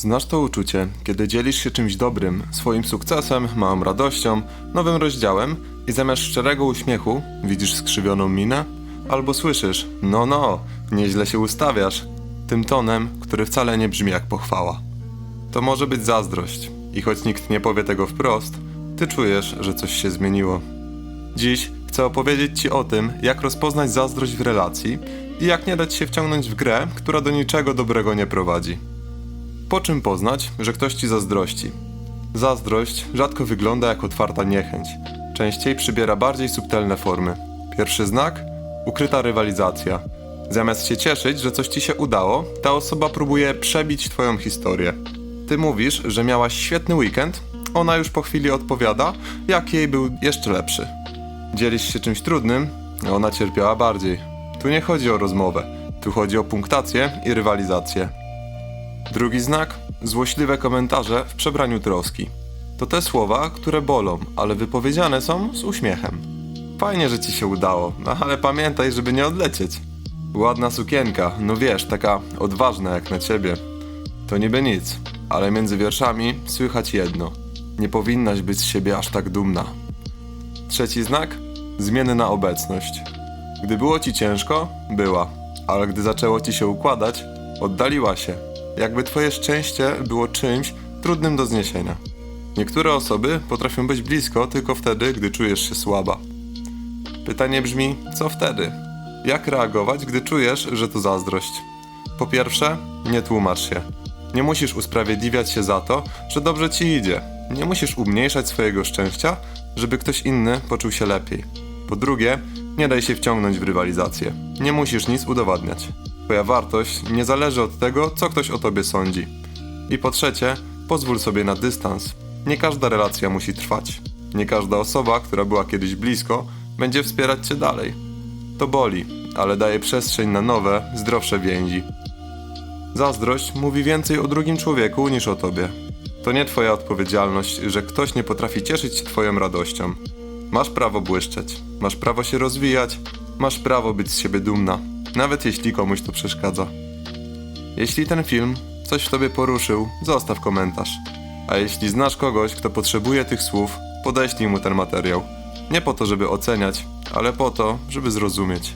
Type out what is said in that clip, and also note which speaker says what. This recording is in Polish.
Speaker 1: Znasz to uczucie, kiedy dzielisz się czymś dobrym, swoim sukcesem, małą radością, nowym rozdziałem i zamiast szczerego uśmiechu widzisz skrzywioną minę? Albo słyszysz, no no, nieźle się ustawiasz, tym tonem, który wcale nie brzmi jak pochwała. To może być zazdrość i choć nikt nie powie tego wprost, ty czujesz, że coś się zmieniło. Dziś chcę opowiedzieć Ci o tym, jak rozpoznać zazdrość w relacji i jak nie dać się wciągnąć w grę, która do niczego dobrego nie prowadzi. Po czym poznać, że ktoś Ci zazdrości? Zazdrość rzadko wygląda jak otwarta niechęć. Częściej przybiera bardziej subtelne formy. Pierwszy znak? Ukryta rywalizacja. Zamiast się cieszyć, że coś Ci się udało, ta osoba próbuje przebić Twoją historię. Ty mówisz, że miałaś świetny weekend, ona już po chwili odpowiada, jak jej był jeszcze lepszy. Dzielisz się czymś trudnym, ona cierpiała bardziej. Tu nie chodzi o rozmowę, tu chodzi o punktację i rywalizację. Drugi znak złośliwe komentarze w przebraniu troski. To te słowa, które bolą, ale wypowiedziane są z uśmiechem. Fajnie, że ci się udało, no ale pamiętaj, żeby nie odlecieć. Ładna sukienka, no wiesz, taka odważna jak na ciebie. To niby nic, ale między wierszami słychać jedno. Nie powinnaś być z siebie aż tak dumna. Trzeci znak? Zmienna obecność. Gdy było ci ciężko, była, ale gdy zaczęło ci się układać, oddaliła się. Jakby twoje szczęście było czymś trudnym do zniesienia. Niektóre osoby potrafią być blisko tylko wtedy, gdy czujesz się słaba. Pytanie brzmi, co wtedy? Jak reagować, gdy czujesz, że to zazdrość? Po pierwsze, nie tłumacz się. Nie musisz usprawiedliwiać się za to, że dobrze ci idzie. Nie musisz umniejszać swojego szczęścia, żeby ktoś inny poczuł się lepiej. Po drugie, nie daj się wciągnąć w rywalizację. Nie musisz nic udowadniać. Twoja wartość nie zależy od tego, co ktoś o tobie sądzi. I po trzecie, pozwól sobie na dystans. Nie każda relacja musi trwać. Nie każda osoba, która była kiedyś blisko, będzie wspierać cię dalej. To boli, ale daje przestrzeń na nowe, zdrowsze więzi. Zazdrość mówi więcej o drugim człowieku niż o tobie. To nie twoja odpowiedzialność, że ktoś nie potrafi cieszyć się twoją radością. Masz prawo błyszczeć, masz prawo się rozwijać, masz prawo być z siebie dumna, nawet jeśli komuś to przeszkadza. Jeśli ten film coś w tobie poruszył, zostaw komentarz. A jeśli znasz kogoś, kto potrzebuje tych słów, podeślij mu ten materiał. Nie po to, żeby oceniać, ale po to, żeby zrozumieć.